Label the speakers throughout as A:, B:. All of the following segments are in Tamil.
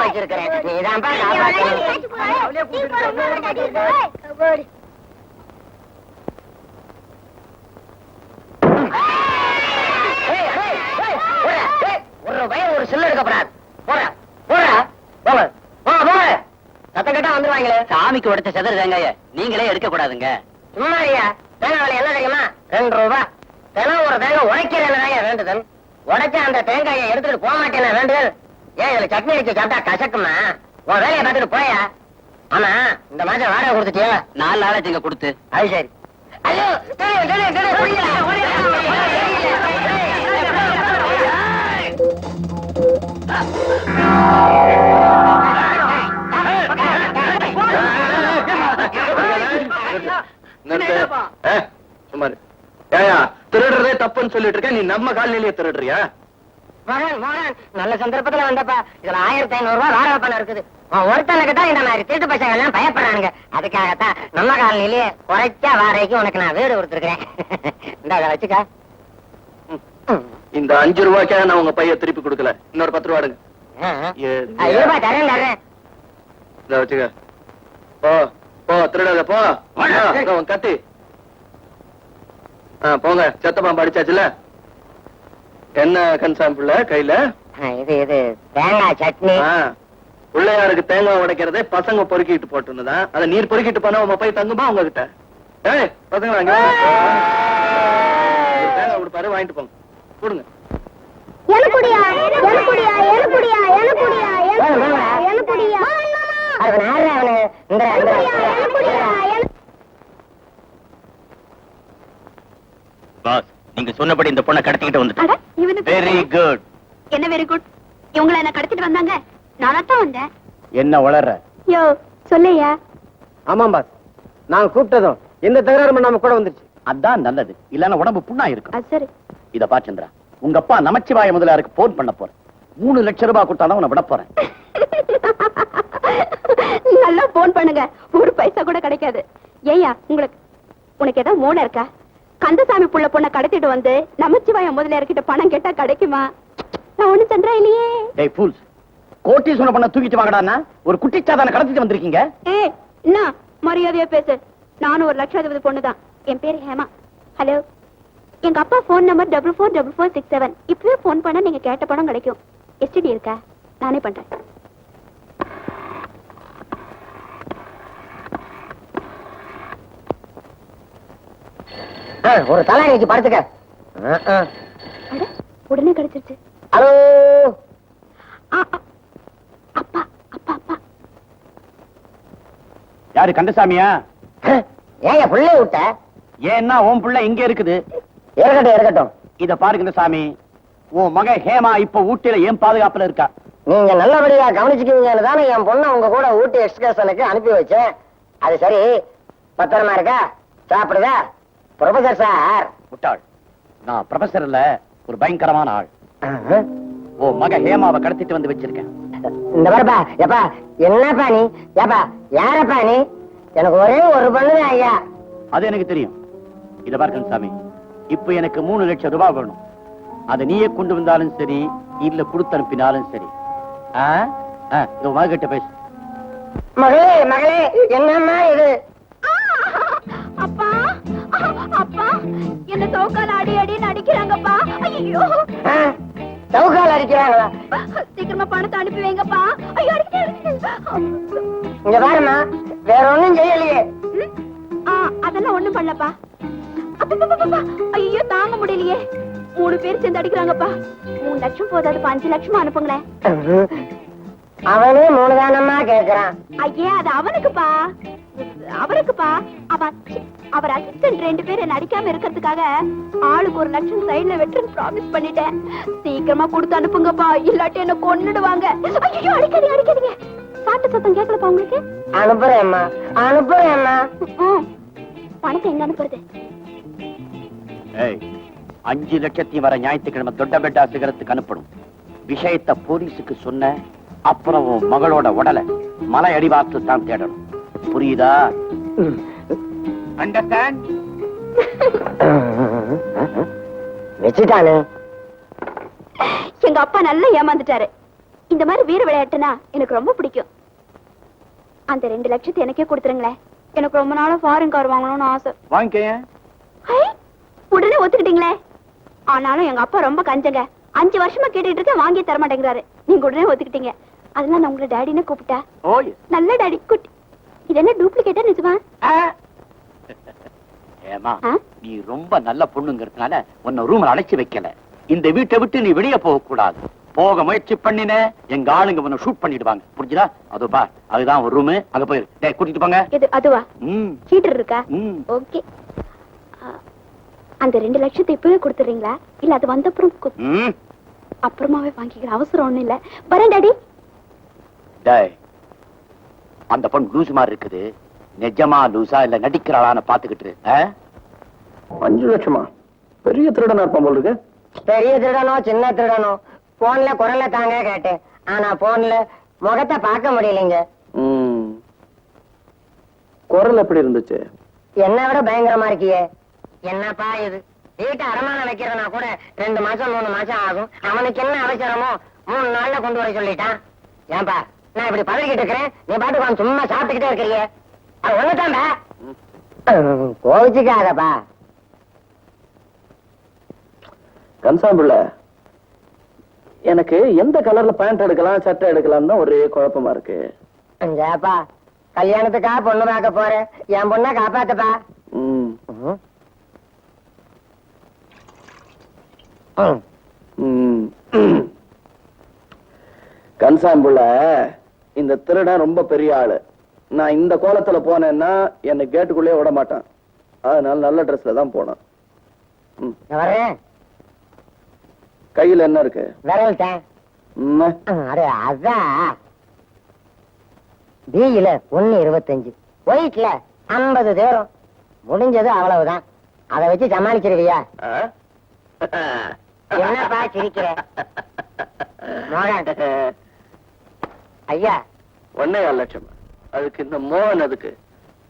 A: வச்சிருக்கிறேன். நீதான்ப்பா காப்பாற்றணும் ஏய், ஏய், ஏய், போடா, ஏய், ஒரு பையன் ஒரு சில்லு எடுக்கப்படாது போடா போடா போங்க போங்க போங்க சத்தம் கட்டா வந்துருவாங்களே
B: சாமிக்கு உடைச்ச செதறு தேங்காய நீங்களே எடுக்க கூடாதுங்க
A: சும்மா ஐயா தேங்காய் விலை என்ன தெரியுமா? ரெண்டு ரூபா. தினம் ஒரு தேங்காய் உடைக்கிறேன் வேண்டுதல்? உடைச்ச அந்த தேங்காயை எடுத்துட்டு போக மாட்டேன் வேண்டுதல்? ஏன் இதுல சட்னி வச்சு சாப்பிட்டா கசக்குமா? உன் வேலையை பார்த்துட்டு போயா? ஆமா இந்த மாசம் வாடகை கொடுத்துட்டியா?
B: நாலு நாளாச்சு இங்க கொடுத்து.
A: அது சரி. ஐயோ டேய், டேய், டேய், ஓடியா, ஓடியா,
C: நிறுத்து. ஏ, சும்மா இரு. ஏய்யா, திருடுறதே தப்புன்னு சொல்லிட்டு இருக்க நீ நம்ம காலனிலேயே திருடுறியா
A: நல்ல சந்தர்ப்பத்துல வந்தப்பா இதுல ஆயிரத்தி ஐநூறு ரூபாய் வாடகை பணம் இருக்குது ஒருத்தனுக்கு தான் இந்த மாதிரி திருட்டு பசங்க எல்லாம் பயப்படுறானுங்க. அதுக்காகத்தான் நம்ம காலனிலேயே குறைச்சா வாடகைக்கு உனக்கு நான் வீடு கொடுத்துருக்கேன் இந்த அதை வச்சுக்க. ம்.
C: இந்த அஞ்சு ரூபாய்க்காக நான் உங்க பைய திருப்பி கொடுக்கல. இன்னொரு பத்து ரூபா
A: இருப்பா தரேன் தரேன்.
C: இத வச்சுக்க. போ போ திருடாத போ. கத்தி. போங்க. செத்த பாம்பு அடிச்சாச்சுல என்ன கன்சாம்பிள்ள கையில?
A: இது இது தேங்காய் சட்னி.
C: பிள்ளையாருக்கு தேங்காய் உடைக்கிறதே பசங்க பொறுக்கிட்டு போட்டுருந்ததான் அதை நீர் பொறுக்கிட்டு போனா உங்க போய் தங்குமா உங்ககிட்ட? ஏய் பசங்களா தேங்காய் கொடுப்பாரு வாங்கிட்டு போங்க. கொடுங்க.
B: பாஸ் நீங்க சொன்னபடி இந்த பொண்ணை கடத்திக்கிட்டு வந்துட்டேன்.
D: இவனுக்கு
B: வெரி குட்
D: என்ன வெரி குட் இவங்கள என்ன கடத்திட்டு வந்தாங்க. வந்தேன்.
B: என்ன வளர்ற?
D: யோ சொல்லையா?
E: ஆமாம் பாஸ் நான் கூப்பிட்டதும் எந்த தகராறும் நம்ம கூட வந்துருச்சு.
B: அதான் நல்லது. இல்லன்னா உடம்பு புண்ணா இருக்கும்.
D: சரி.
B: இத பா சந்திரா. உங்க அப்பா நமச்சிவாய முதலியாருக்கு போன் பண்ண போறேன். மூணு லட்சம் ரூபாய் கொடுத்தாதான் உன்னை விட போறேன்.
D: நல்லா போன் பண்ணுங்க. ஒரு பைசா கூட கிடைக்காது. ஏய்யா உங்களுக்கு உனக்கு ஏதாவது மூளை இருக்கா? கந்தசாமி புள்ள பொண்ணை கடத்திட்டு வந்து நமச்சிவாய முதலியார்கிட்ட பணம் கேட்டா கிடைக்குமா? நான் ஒண்ணு சந்திரா இல்லையே.
B: கோட்டீஸ்வரன் பண்ண தூக்கிட்டு வாங்கடான்னா ஒரு குட்டிச்சாதான கடத்திட்டு வந்திருக்கீங்க.
D: ஏ என்ன மரியாதையா பேசு. நானும் ஒரு லட்சாதிபதி பொண்ணுதான். என் பேரு ஹேமா. ஹலோ. எங்க அப்பா phone number double four double four six seven இப்பவே ஃபோன் பண்ணா நீங்க கேட்ட பணம் கிடைக்கும். எஸ்டிடி இருக்கா? நானே பண்றேன்.
A: ஒரு தலை இன்னைக்கு படுத்துக்க.
D: உடனே கிடைச்சிருச்சு.
A: ஹலோ
D: ஆ, ஆ. அப்பா அப்பா அப்பா
B: யாரு கந்தசாமியா?
A: ஏங்க புள்ளை விட்ட?
B: ஏன்னா உன் புள்ள இங்க இருக்குது.
A: இருக்கட்டும் இருக்கட்டும்.
B: இத பாரு கந்தசாமி. உன் மகன் ஹேமா இப்ப ஊட்டியில ஏன் பாதுகாப்புல இருக்கா?
A: நீங்க நல்லபடியா கவனிச்சுக்குவீங்கன்னு தானே என் பொண்ணை உங்க கூட ஊட்டி எக்ஸ்கர்ஷனுக்கு அனுப்பி வச்சேன். அது சரி. பத்திரமா இருக்கா? சாப்பிடுதா? Professor sir.
B: முட்டாள். நான் ப்ரொஃபசர் இல்ல ஒரு பயங்கரமான ஆள். உன் மக ஹேமாவை கடத்திட்டு வந்து வச்சிருக்கேன்.
A: இந்த பாருப்பா எப்பா என்னப்பா நீ? ஏப்பா யாரப்பா நீ? எனக்கு ஒரே ஒரு பொண்ணுதான் ஐயா.
B: அது எனக்கு தெரியும். இத பாரு கந்தசாமி இப்ப எனக்கு மூணு லட்சம் ரூபாய் வேணும். அதை நீயே கொண்டு வந்தாலும் சரி இல்ல கொடுத்து அனுப்பினாலும் சரி. இதோ மகிட்ட பேசு.
A: மகளே மகளே என்னம்மா இது?
D: அப்பா அப்பா என்ன சவுக்கால அடி அடின்னு அடிக்கிறாங்கப்பா. ஐயோ?
A: சவுக்கால் அடிக்கிறாங்களா?
D: சீக்கிரமா பணத்தை அனுப்பி வைங்கப்பா. ஐயோ.
A: இங்க பாரும்மா வேற ஒண்ணும் செய்யலையே.
D: அதெல்லாம் ஒண்ணும் பண்ணலப்பா. ஐயோ தாங்க முடியலையே. மூணு பேர் சேர்ந்து அடிக்கிறாங்கப்பா. மூணு லட்சம் போதாதுப்பா. அஞ்சு லட்சமா அனுப்புங்களேன்.
A: அவனே மூணு தானம்மா கேக்குறான்.
D: ஐயே அது அவனுக்குப்பா. அவருக்குப்பா. அவர் அசிஸ்டன்ட் ரெண்டு பேர் என்ன அடிக்காம இருக்கிறதுக்காக ஆளுக்கு ஒரு லட்சம் சைடுல வெட்டுன்னு ப்ராமிஸ் பண்ணிட்டேன். சீக்கிரமா கொடுத்து அனுப்புங்கப்பா. இல்லாட்டி என்ன கொன்னுடுவாங்க. ஐயோ அடிக்காதீங்க அடிக்காதீங்க. சாட்டு சத்தம் கேட்கலப்பா உங்களுக்கு?
A: அனுப்புறேம்மா அனுப்புறேம்மா
D: ம். பணத்தை எங்க அனுப்புறது?
B: ஏய் அஞ்சு லட்சத்தையும் வர ஞாயிற்றுக்கிழமை தொட்டபெட்டா சிகரத்துக்கு அனுப்பணும். விஷயத்தை போலீஸுக்கு சொன்ன அப்புறம் மகளோட உடலை மலை அடிவாரத்தில் தான் தேடணும். புரியுதா? அண்டர்ஸ்டாண்ட்?
A: வச்சுட்டானு
D: எங்க அப்பா நல்லா ஏமாந்துட்டாரு. இந்த மாதிரி வீர விளையாட்டுனா எனக்கு ரொம்ப பிடிக்கும். அந்த ரெண்டு லட்சத்தை எனக்கே கொடுத்துருங்களேன். எனக்கு ரொம்ப நாளா ஃபாரின் கார் வாங்கணும்னு ஆசை.
B: வாங்கிக்க
D: உடனே ஒத்துக்கிட்டீங்களே. ஆனாலும் எங்க அப்பா ரொம்ப கஞ்சங்க. அஞ்சு வருஷமா கேட்டுட்டு இருக்க வாங்கி தர மாட்டேங்கிறாரு. நீங்க உடனே ஒத்துக்கிட்டீங்க. அதெல்லாம் நான் உங்களை டாடின்னு கூப்பிட்டா.
B: ஓ
D: நல்ல டாடி குட்டி இது என்ன டூப்ளிகேட்டா நிஜமா?
B: ஏமா? நீ ரொம்ப நல்ல பொண்ணுங்கிறதுனால உன்னை ரூம்ல அடைச்சு வைக்கல. இந்த வீட்டை விட்டு நீ வெளியே போக கூடாது போக முயற்சி பண்ணின எங்க ஆளுங்க உன்னை ஷூட் பண்ணிடுவாங்க. புரிஞ்சுதா? அது பா அதுதான் ஒரு ரூம் அங்க போயிரு. டேய் கூட்டிட்டு போங்க.
D: இது அதுவா?
B: ம்.
D: ஹீட்டர் இருக்கா?
B: ம்.
D: ஓகே. அந்த ரெண்டு லட்சத்தை இப்பவே கொடுத்துறீங்களா? இல்ல அது வந்தப்புறம் கு-
B: ம்.
D: அப்புறமாவே வாங்கிக்கிற அவசரம் ஒண்ணும் இல்ல. வரேன் டாடி.
B: டேய் அந்த பொண்ணு லூசு மாதிரி இருக்குது. நிஜமா லூசா இல்ல நடிக்கிறாளான்னு பாத்துக்கிட்டு?
C: அஞ்சு லட்சமா? பெரிய திருடனா இருப்பான் போல இருக்கு.
A: பெரிய திருடனோ சின்ன திருடனோ? போன்ல குரலை தாங்க கேட்டேன். ஆனா போன்ல முகத்தை பார்க்க முடியலைங்க.
C: குரல் எப்படி இருந்துச்சு?
A: என்னை விட பயங்கரமா இருக்கியே. என்னப்பா இது? வீட்டை அடமானம் வைக்கிறனா கூட ரெண்டு மாசம் மூணு மாசம் ஆகும். அவனுக்கு என்ன அவசரமோ மூணு நாள்ல கொண்டு வர சொல்லிட்டான். ஏன்பா நான் இப்படி பதறிக்கிட்டு இருக்கிறேன். நீ பாட்டுக்கு சும்மா சாப்பிட்டுக்கிட்டே இருக்கிறியே. அது ஒண்ணுதான்பா கோவிச்சுக்காதப்பா.
C: கன்சாம்பிள்ள எனக்கு எந்த கலர்ல பேண்ட் எடுக்கலாம் சட்டை எடுக்கலாம்னு தான் ஒரே குழப்பமா இருக்கு.
A: ஏப்பா கல்யாணத்துக்கா பொண்ணு பார்க்க போறேன். என் பொண்ணை காப்பாத்துப்பா.
C: கன்சாம்புள்ள இந்த திருடன் ரொம்ப பெரிய ஆளு. நான் இந்த கோலத்துல போனேன்னா என்னை கேட்டுக்குள்ளே விட மாட்டான். அதனால நல்ல ட்ரெஸ்ல தான் போனேன். கையில என்ன இருக்கு?
A: பியில ஒண்ணு இருபத்தஞ்சு. ஒயிட்ல ஐம்பது தேரும். முடிஞ்சது அவ்வளவுதான். அதை வச்சு சமாளிச்சிருவியா? என்னப்பா சிரிக்கிற? ஐயா.
C: ஒன்னே லட்சம் அதுக்கு இந்த மோகன் அதுக்கு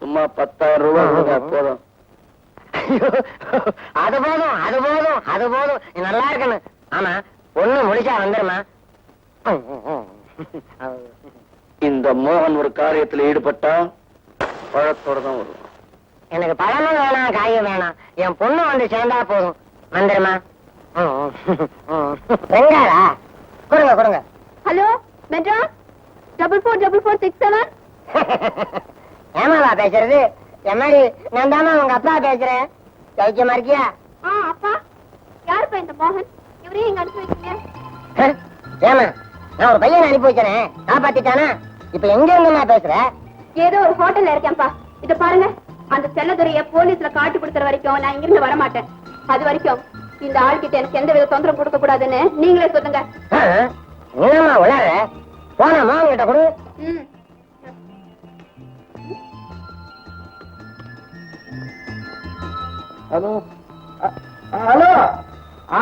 C: சும்மா பத்தாயிரம் ரூபாய் போதும்.
A: அது போதும் அது போதும் அது போதும். நீ நல்லா இருக்கணும். ஆமா பொண்ணு முடிச்சா வந்துருமா?
C: இந்த மோகன் ஒரு காரியத்துல ஈடுபட்டா பழத்தோட தான் வருவான்.
A: எனக்கு பழமும் வேணாம் காயும் வேணாம். என் பொண்ணு வந்து சேர்ந்தா போதும். வந்துருமா? வெங்காரா கொடுங்க கொடுங்க.
D: Hello Madras? Double four double four six seven
A: ஏமாவா பேசுறது? என் மாதிரி நான் தாமா உங்க அப்பா பேசுறேன். சௌக்கியமா இருக்கியா?
D: ஆ அப்பா. யாருப்பா இந்த மோகன்? இவரையும் இங்க அனுப்பி வைக்கீங்க?
A: ஏமா நான் ஒரு பையனை அனுப்பி வச்சனே காப்பாத்திட்டானா? இப்ப எங்க இருந்துமா பேசுற?
D: ஏதோ ஒரு ஹோட்டல்ல இருக்கேன்ப்பா. இத பாருங்க. அந்த செல்லதுரைய போலீஸ்ல காட்டி கொடுக்கற வரைக்கும் நான் இங்கிருந்து வர மாட்டேன் அது வரைக்கும் இந்த ஆள்கிட்ட எனக்கு எந்த வித தொந்தரவு கொடுக்க கூடாதுன்னு நீங்களே சொல்லுங்க.
A: உளற. போன மாமன் கிட்ட கொடு.
D: ம்.
C: ஹலோ. ஹலோ.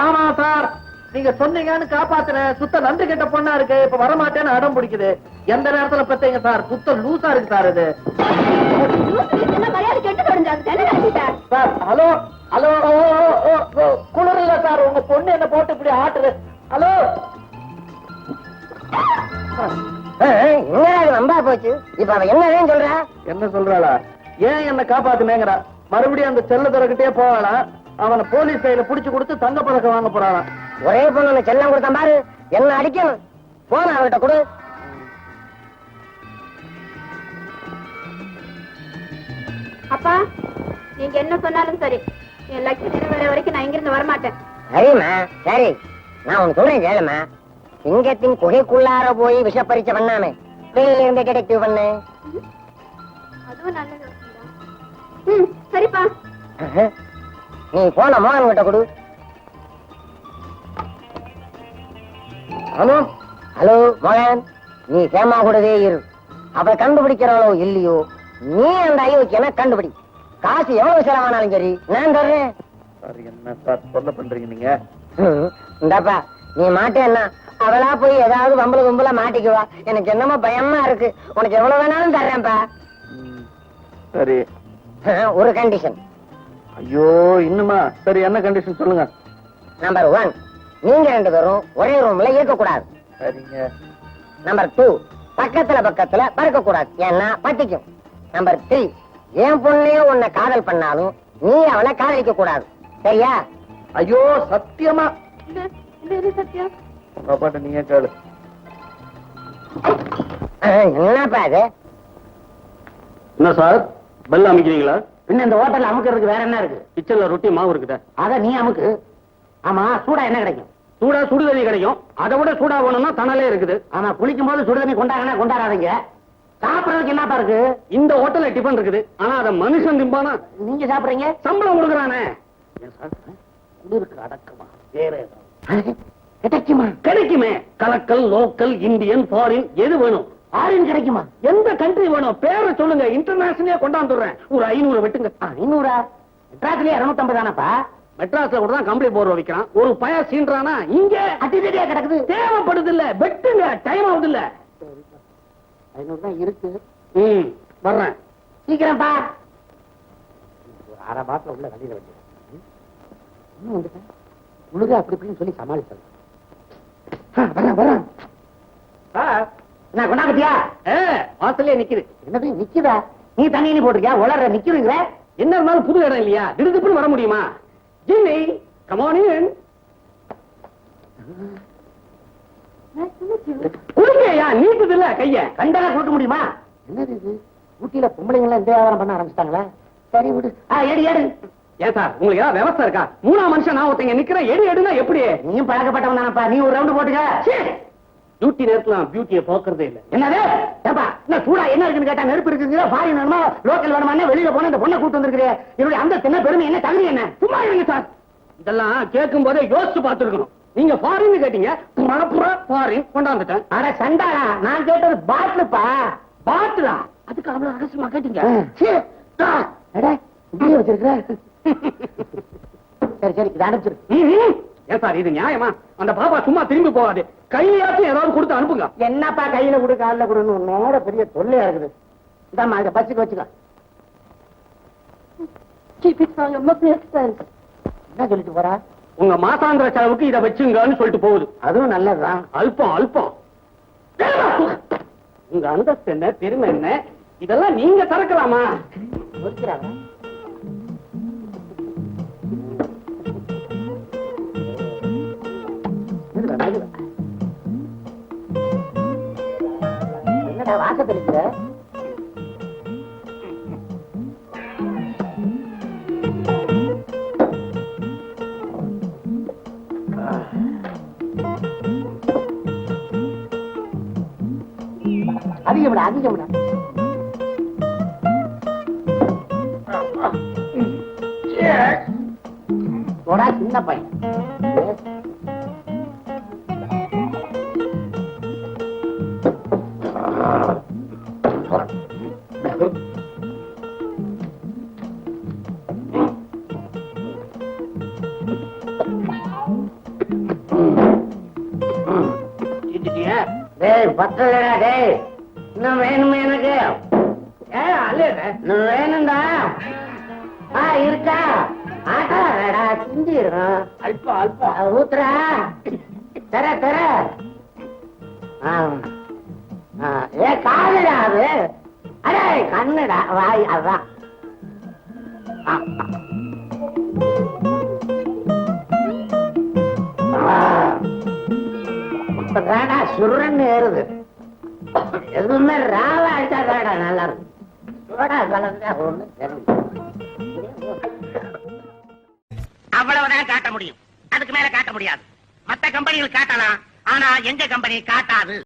C: ஆமா சார். நீங்க சொன்னீங்கன்னு காப்பாத்துறேன். சுத்த நன்றி கெட்ட பொண்ணா இருக்கு. இப்ப வரமாட்டேன்னு அடம் பிடிக்குது. எந்த நேரத்துல பத்தீங்க சார்? சுத்த லூசா இருக்கு சார் இது. Sir hello. ஹலோ ஓ, ஓ, ஓ, ஓ, குளிர் இல்ல சார். உங்க பொண்ணு என்ன போட்டு இப்படி ஆட்டுது. ஹலோ.
A: என்ன நம்பா போச்சு. இப்ப அவ என்னன்னு சொல்றா?
C: என்ன சொல்றாளா? ஏன் என்ன காப்பாத்துனேங்கிறா? மறுபடியும் அந்த செல்லதுறக்கிட்டே போவாளாம் அவனை போலீஸ் கையில புடிச்சு கொடுத்து தங்க பதக்கம் வாங்க போறாளாம்
A: ஒரே பொண்ணு செல்லம் கொடுத்தான் பாரு. என்ன அடிக்கணும்? போன அவர்கிட்ட கொடு.
D: அப்பா நீங்க என்ன சொன்னாலும் சரி. என் லட்சம் நிறைவேற வரைக்கும் நான் இங்கிருந்து வர மாட்டேன்
A: சரிம்மா சரி. நான் உனக்கு சொல்றேன் கேளுமா சிங்கத்தின் குகைக்குள்ளார போய் விஷ பரீட்சை பண்ணாமே வெளியில இருந்து டிடெக்டிவ் பண்ணு.
D: அதுவும் நல்ல யோசனைதான். ம் சரிப்பா.
A: நீ போன மோகன் கிட்ட கொடு.
C: ஹலோ
A: ஹலோ மோகன். நீ சேமா கூடவே இரு. அவ கண்டுபிடிக்கிறாளோ இல்லையோ நீ அந்த அயோக்கியனை கண்டுபிடி?
F: காசு எவ்வளவு செலவானாலும் சரி நான் தர்றேன்.
C: சார் என்ன சார் சொல்ல பண்றீங்க நீங்க?
F: இந்தாப்பா நீ மாட்டேன்னா அவளா போய் ஏதாவது வம்பல கும்பல மாட்டிக்குவா எனக்கு என்னமோ பயமா இருக்கு. உனக்கு எவ்வளவு வேணாலும் தர்றேன்ப்பா.
C: சரி.
F: ஒரு கண்டிஷன்
C: ஐயோ இன்னுமா? சரி என்ன கண்டிஷன் சொல்லுங்க.
F: நம்பர் ஒன் நீங்க ரெண்டு பேரும் ஒரே ரூம்ல இருக்க கூடாது
C: சரிங்க.
F: நம்பர் டூ பக்கத்துல பக்கத்துல பறக்க கூடாது ஏன்னா பத்திக்கும் நம்பர் த்ரீ என் பொண்ணையே உன்னை காதல் பண்ணாலும் நீ அவளை காதலிக்க கூடாது சரியா?
C: ஐயோ சத்தியமா? உங்க அப்பாட்ட நீங்க கேளு.
E: என்ன சார்? பெல் அமைக்கிறீங்களா?
F: இன்னும் இந்த ஹோட்டல்ல அமுக்கிறதுக்கு வேற என்ன இருக்கு?
E: கிச்சன்ல ரொட்டி மாவு இருக்குதா.
F: அத நீ அமுக்கு. ஆமா சூடா என்ன கிடைக்கும்?
E: சூடா சுடு தண்ணி கிடைக்கும். அதை விட சூடா வேணும்னா தணலே இருக்குது.
F: ஆமா குளிக்கும் போது சுடுதண்ணி கொண்டாங்கன்னா கொண்டாடாதீங்க. சாப்பிடறதுக்கு என்னப்பா இருக்கு?
E: இந்த ஹோட்டல்ல டிபன் இருக்குது. ஆனா அத மனுஷன் திம்பானா?
F: நீங்க சாப்பிடுறீங்க?
E: சம்பளம் கொடுக்குறானே. குளிருக்கு அடக்கமா. வேற
F: கிடைக்குமா?
E: கிடைக்குமே. கலக்கல் லோக்கல் இந்தியன் ஃபாரின் எது வேணும்?
F: ஆரின் கிடைக்குமா?
E: எந்த கண்ட்ரி வேணும்? பேரை சொல்லுங்க. இன்டர்நேஷனலே கொண்டாந்துடுறேன். ஒரு ஐநூறு வெட்டுங்க.
F: ஐநூறா? மெட்ராஸ்லயே இருநூத்தம்பது தானப்பா?
E: மெட்ராஸ்ல கூட தான் கம்பளி போர் வைக்கிறான். ஒரு பய சீன்றானா? இங்க.
F: அடிதடியா கிடக்குது.
E: தேவைப்படுது இல்ல வெட்டுங்க. டைம் ஆகுது இல்ல
F: ஐநூறு தான் இருக்கு.
E: ம் வர்றேன்.
F: சீக்கிரம்ப்பா ஒரு அரை பாட்டில் உள்ள கல்லில வச்சு இன்னும் வந்துட்டேன் முழுக அப்படி இப்படின்னு சொல்லி சமாளித்தது வரேன் வரேன்
E: சார்
F: என்ன கொண்டாபத்தியா
E: ஏ வாசல்லே நிக்குது.
F: என்னது நிக்குதா? நீ தண்ணி போட்டிருக்கியா? உளற நிக்குதுங்கிற?
E: என்ன இருந்தாலும் புது இடம் இல்லையா? திடுதுப்புன்னு வர முடியுமா? ஜிம்மி கமான் இன் குளிக்கையா நீட்டுது இல்ல கைய.
F: கண்டெல்லாம் கொடுக்க முடியுமா? என்னது இது? ஊட்டியில பொம்பளைங்க எல்லாம் இந்த வியாபாரம் பண்ண ஆரம்பிச்சிட்டாங்களா. சரி விடு. எடு எடு.
E: ஏன் சார் உங்களுக்கு ஏதாவது விவசாய இருக்கா? மூணா மனுஷன் நான் ஒருத்தங்க நிக்கிறேன். எடு எடுனா எப்படி?
F: நீயும் பழக்கப்பட்டவன் தானப்பா. நீ ஒரு ரவுண்டு போட்டுக்க.
E: டியூட்டி நேரத்துல நான் பியூட்டியை போக்குறதே இல்ல.
F: என்னது? ஏப்பா என்ன சூடா என்ன இருக்குன்னு கேட்டா நெருப்பு இருக்குங்க ஃபாரின் வேணுமா? லோக்கல் வேணுமா வெளியில போன இந்த பொண்ணை கூட்டு வந்திருக்கிறே என்னுடைய அந்த சின்ன பெருமை என்ன தகுதி என்ன?
E: சும்மா இருங்க சார் இதெல்லாம் கேட்கும் போதே யோசிச்சு பார்த்துருக்கணும். நீங்க ஃபாரின் கேட்டீங்க. மணப்புற ஃபாரின் கொண்டாந்துட்டேன்.
F: அட சண்டாளா நான் கேட்டது பாட்டிலுப்பா
E: பாத்துலா அதுக்கு அவ்வளவு ரகசியமா கேட்டீங்க?
F: அட, இப்படியே வச்சிருக்கிற? சரி சரி இதை அனுப்பிச்சிரு.
E: ஏன் சார் இது நியாயமா? அந்த பாப்பா சும்மா திரும்பி போகாது. கையாச்சும் ஏதாவது கொடுத்து அனுப்புங்க.
F: என்னப்பா கையில கொடு காலில் கொடுன்னு உன்னோட பெரிய தொல்லையா இருக்குது. இதாம்மா இதை பஸ்ஸுக்கு வச்சுக்க
G: Keep it for your monthly expense.
F: என்ன சொல்லிட்டு போறா?
E: உங்க மாசாந்திர செலவுக்கு இதை வச்சுங்கன்னு சொல்லிட்டு போகுது.
F: அதுவும் நல்லதுதான்.
E: அல்பம் அல்பம். உங்க அந்தஸ்து என்ன பெருமை என்ன? இதெல்லாம் நீங்க திறக்கலாமா?
F: என்னடா வாச தெளிக்கிற அதிகம்டா அதிகம்டா போடா சின்ன பையன். டேய் பத்தலடா டேய். இன்னும் வேணுமே எனக்கு?
E: ஏ அல்ல
F: இன்னும் வேணும்டா. ஆ இருக்கா? ஆட்டாடா சிந்திடும்
E: அல்பம் அல்பம்
F: ஊத்துறா. தர தர. ஏ காதுடா அது. அடே கண்ணுடா. வாய் அதான். ஆ, ஆ. சுருன்னு ஏறுது. எதுவுமே ராவா அடிச்சாடாடா நல்லா இருக்கும். சோடா கலந்தா ஒண்ணு தெரியும்
A: அவ்வளவுதான் காட்ட முடியும். அதுக்கு மேல காட்ட முடியாது. மத்த கம்பெனிகள் காட்டலாம். ஆனா எங்க கம்பெனி காட்டாது?